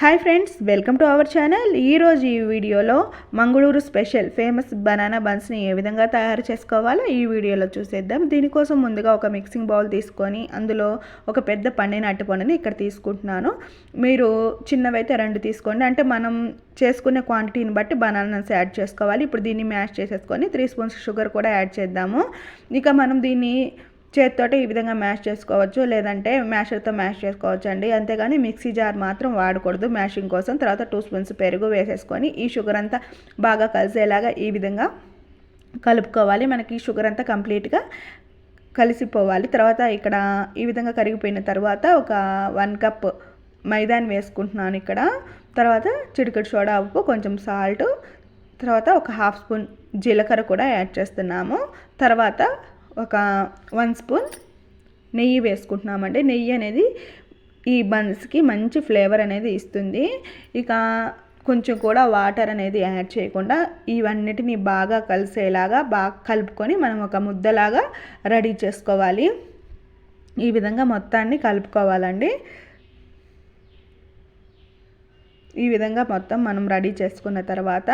Hi friends welcome to our channel ఈరోజు ఈ వీడియోలో మంగళూరు స్పెషల్ ఫేమస్ బనానా బన్స్ని ఏ విధంగా తయారు చేసుకోవాలో ఈ వీడియోలో చూసేద్దాం. దీనికోసం ముందుగా ఒక మిక్సింగ్ బౌల్ తీసుకొని అందులో ఒక పెద్ద పండిన అట్టుపండుని ఇక్కడ తీసుకుంటున్నాను. మీరు చిన్నవైతే రెండు తీసుకోండి. అంటే మనం చేసుకునే క్వాంటిటీని బట్టి బనానాస్ యాడ్ చేసుకోవాలి. ఇప్పుడు దీన్ని మ్యాష్ చేసేసుకొని త్రీ స్పూన్స్ షుగర్ కూడా యాడ్ చేద్దాము. ఇక మనం దీన్ని చేతితోటి ఈ విధంగా మ్యాష్ చేసుకోవచ్చు లేదంటే మ్యాషర్తో మ్యాష్ చేసుకోవచ్చు అండి అంతేగాని మిక్సీ జార్ మాత్రం వాడకూడదు మ్యాషింగ్ కోసం. తర్వాత టూ స్పూన్స్ పెరుగు వేసేసుకొని ఈ షుగర్ అంతా బాగా కలిసేలాగా ఈ విధంగా కలుపుకోవాలి. మనకి ఈ షుగర్ అంతా కంప్లీట్గా కలిసిపోవాలి. తర్వాత ఇక్కడ ఈ విధంగా కరిగిపోయిన తర్వాత ఒక వన్ కప్ మైదాని వేసుకుంటున్నాను ఇక్కడ. తర్వాత చిటికెడు సోడా ఉప్పు కొంచెం సాల్ట్ తర్వాత ఒక హాఫ్ స్పూన్ జీలకర్ర కూడా యాడ్ చేస్తున్నాము. తర్వాత ఒక వన్ స్పూన్ నెయ్యి వేసుకుంటున్నామంటే నెయ్యి అనేది ఈ బన్స్కి మంచి ఫ్లేవర్ అనేది ఇస్తుంది. ఇక కొంచెం కూడా వాటర్ అనేది యాడ్ చేయకుండా ఇవన్నిటిని బాగా కలిసేలాగా బాగా కలుపుకొని మనం ఒక ముద్దలాగా రెడీ చేసుకోవాలి. ఈ విధంగా మొత్తాన్ని కలుపుకోవాలండి. ఈ విధంగా మొత్తం మనం రెడీ చేసుకున్న తర్వాత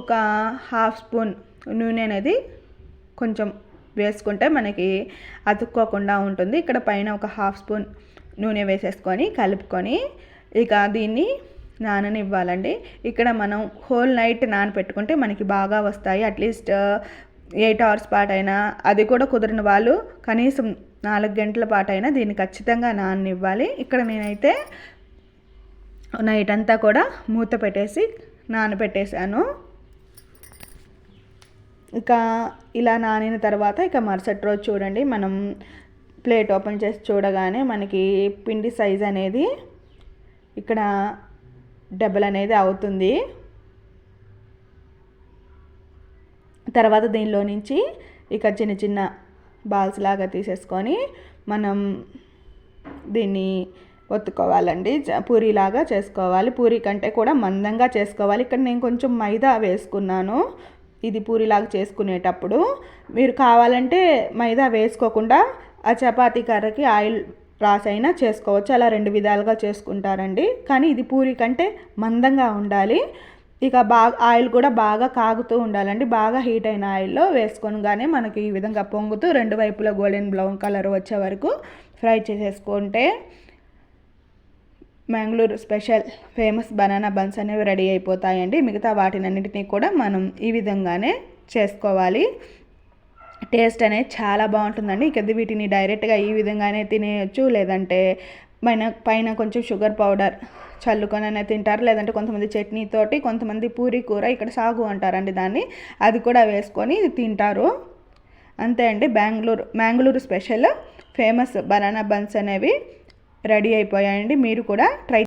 ఒక హాఫ్ స్పూన్ నూనె అనేది కొంచెం వేసుకుంటే మనకి అతుక్కోకుండా ఉంటుంది. ఇక్కడ పైన ఒక హాఫ్ స్పూన్ నూనె వేసేసుకొని కలుపుకొని ఇక దీన్ని నాననివ్వాలండి. ఇక్కడ మనం హోల్ నైట్ నానపెట్టుకుంటే మనకి బాగా వస్తాయి. అట్లీస్ట్ ఎయిట్ అవర్స్ పాటైనా అది కూడా కుదిరిన వాళ్ళు కనీసం నాలుగు గంటల పాటైనా దీన్ని ఖచ్చితంగా నాననివ్వాలి. ఇక్కడ నేనైతే నైట్ అంతా కూడా మూత పెట్టేసి నానబెట్టేశాను ఇక ఇలా నానిన తర్వాత ఇక మరుసటి రోజు చూడండి మనం ప్లేట్ ఓపెన్ చేసి చూడగానే మనకి పిండి సైజ్ అనేది ఇక్కడ డబల్ అనేది అవుతుంది. తర్వాత దీనిలో నుంచి ఇక చిన్న చిన్న బాల్స్ లాగా తీసేసుకొని మనం దీన్ని ఒత్తుకోవాలండి. పూరీలాగా చేసుకోవాలి. పూరీ కంటే కూడా మందంగా చేసుకోవాలి. ఇక్కడ నేను కొంచెం మైదా వేసుకున్నాను. ఇది పూరిలాగా చేసుకునేటప్పుడు మీరు కావాలంటే మైదా వేసుకోకుండా ఆ చపాతీ కర్రకి ఆయిల్ రాసైనా చేసుకోవచ్చు. అలా రెండు విధాలుగా చేసుకుంటారండి. కానీ ఇది పూరి కంటే మందంగా ఉండాలి. ఇక బాగా ఆయిల్ కూడా బాగా కాగుతూ ఉండాలండి. బాగా హీట్ అయిన ఆయిల్లో వేసుకొనగానే మనకి ఈ విధంగా పొంగుతూ రెండు వైపులా గోల్డెన్ బ్రౌన్ కలర్ వచ్చే వరకు ఫ్రై చేసేసుకుంటే Mangalore special famous banana buns అనేవి రెడీ అయిపోతాయండి. మిగతా వాటినన్నింటినీ కూడా మనం ఈ విధంగానే చేసుకోవాలి. టేస్ట్ అనేది చాలా బాగుంటుందండి. ఇక వీటిని డైరెక్ట్గా ఈ విధంగానే తినేయచ్చు. లేదంటే పైన పైన కొంచెం షుగర్ పౌడర్ చల్లుకొని తింటారు. లేదంటే కొంతమంది చట్నీతోటి కొంతమంది పూరి కూర ఇక్కడ సాగు అంటారండి దాన్ని. అది కూడా వేసుకొని తింటారు. అంతే అండి. Bengaluru Mangalore special famous banana buns అనేవి. రెడీ అయిపోయాయండి. మీరు కూడా ట్రై